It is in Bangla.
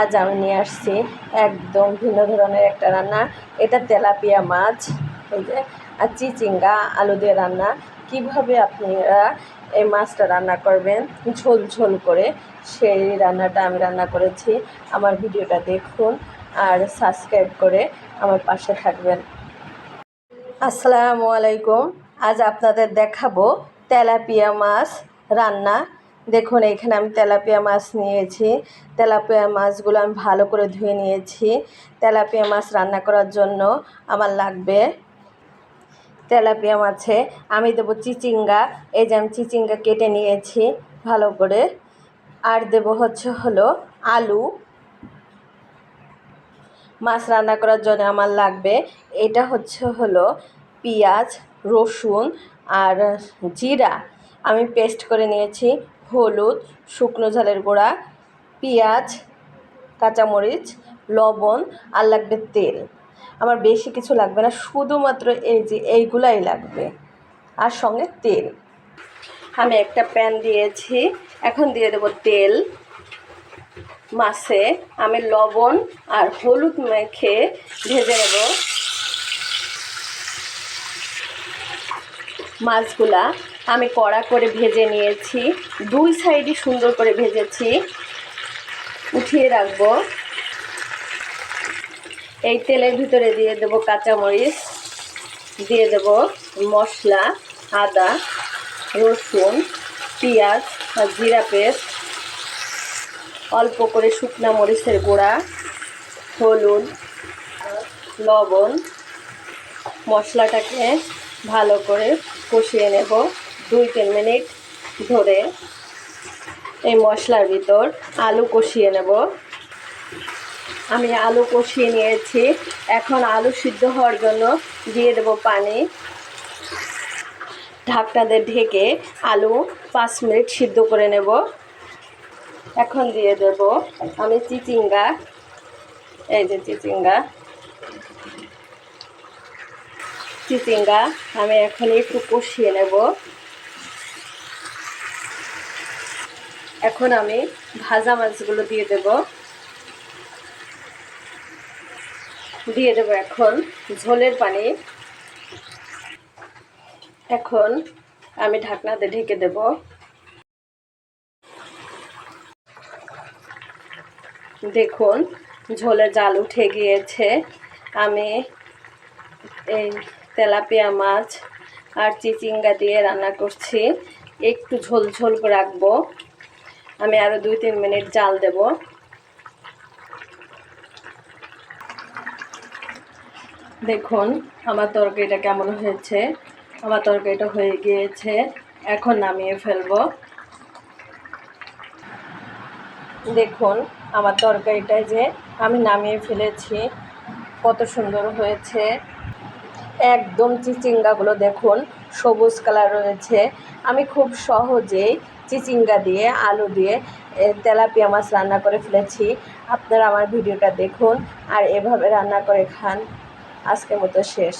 আজ আমি নিয়ে আসছি একদম ভিন্ন ধরনের একটা রান্না। এটা তেলাপিয়া মাছ, এই যে, আর চিচিঙ্গা, আলু দিয়ে রান্না। কীভাবে আপনারা এই মাছটা রান্না করবেন? ঝোল ঝোল করে সেই রান্নাটা আমি রান্না করেছি। আমার ভিডিওটা দেখুন আর সাবস্ক্রাইব করে আমার পাশে থাকবেন। আসসালামু আলাইকুম। আজ আপনাদের দেখাবো তেলাপিয়া মাছ রান্না দেখুন, এখানে আমি তেলাপিয়া মাছ নিয়েছি। তেলাপিয়া মাছগুলো আমি ভালো করে ধুয়ে নিয়েছি। তেলাপিয়া মাছ রান্না করার জন্য আমার লাগবে তেলাপিয়া মাছে। আমি দেবো চিচিঙ্গা। এই যে আমি চিচিঙ্গা কেটে নিয়েছি ভালো করে। আর দেবো হচ্ছে হলো আলু। মাছ রান্না করার জন্য আমার লাগবে। এটা হচ্ছে হলো পেঁয়াজ, রসুন আর জিরা। আমি পেস্ট করে নিয়েছি হলুদ, শুকনো ঝালের গুঁড়া, পেঁয়াজ, কাঁচামরিচ, লবণ, আর লাগবে তেল। আমার বেশি কিছু লাগবে না, শুধুমাত্র এই যে এইগুলাই লাগবে। আর সঙ্গে তেল। আমি একটা প্যান দিয়েছি, এখন দিয়ে দেবো তেল। মাছে আমি লবণ আর হলুদ মেখে ভেজে নেব। মাছগুলা আমি কড়া করে ভেজে নিয়েছি। দুই সাইডই সুন্দর করে ভেজেছি। উঠিয়ে রাখব। এই তেলের ভিতরে দিয়ে দেবো কাঁচামরিচ, দিয়ে দেব মশলা, আদা, রসুন, পেঁয়াজ আর জিরা পেস্ট। অল্প করে শুকনো মরিচের গুঁড়া, হলুদ, লবণ। মশলাটাকে ভালো করে কষিয়ে নেব। দুই তিন মিনিট ধরে এই মশলার ভিতর আলু কষিয়ে নেব। আমি আলু কষিয়ে নিয়েছি। এখন আলু সিদ্ধ হওয়ার জন্য দিয়ে দেব পানি। ঢাকনাতে ঢেকে আলু পাঁচ মিনিট সিদ্ধ করে নেব। এখন দিয়ে দেব আমি চিচিঙ্গা। এই যে চিচিঙ্গা। চিচিঙ্গা আমি এখন একটু কষিয়ে নেব। এখন আমি ভাজা মাছগুলো দিয়ে দেব। দিয়ে দেব এখন ঝোলের পানি। এখন আমি ঢাকনাতে ঢেকে দেব। দেখুন ঝোলে জাল উঠে গিয়েছে। আমি এই তেলাপিয়া মাছ আর চিচিঙ্গা দিয়ে রান্না করছি। একটু ঝোল ঝোল রাখব। আমি আরও দুই, তিন মিনিট জাল দেব। দেখুন, আমার তরকারিটা কেমন হয়েছে। আমার তরকারিটা হয়ে গিয়েছে। এখন নামিয়ে ফেলব। দেখুন, আমার তরকারিটা যে আমি নামিয়ে ফেলেছি, কত সুন্দর হয়েছে। একদম চিচিঙ্গাগুলো দেখুন, সবুজ কালার রয়েছে। আমি খুব সহজেই চিচিঙ্গা দিয়ে, আলু দিয়ে তেলাপিয়া মাছ রান্না করে ফেলেছি। আপনারা আমার ভিডিওটা দেখুন আর এভাবে রান্না করে খান। আজকের মতো শেষ।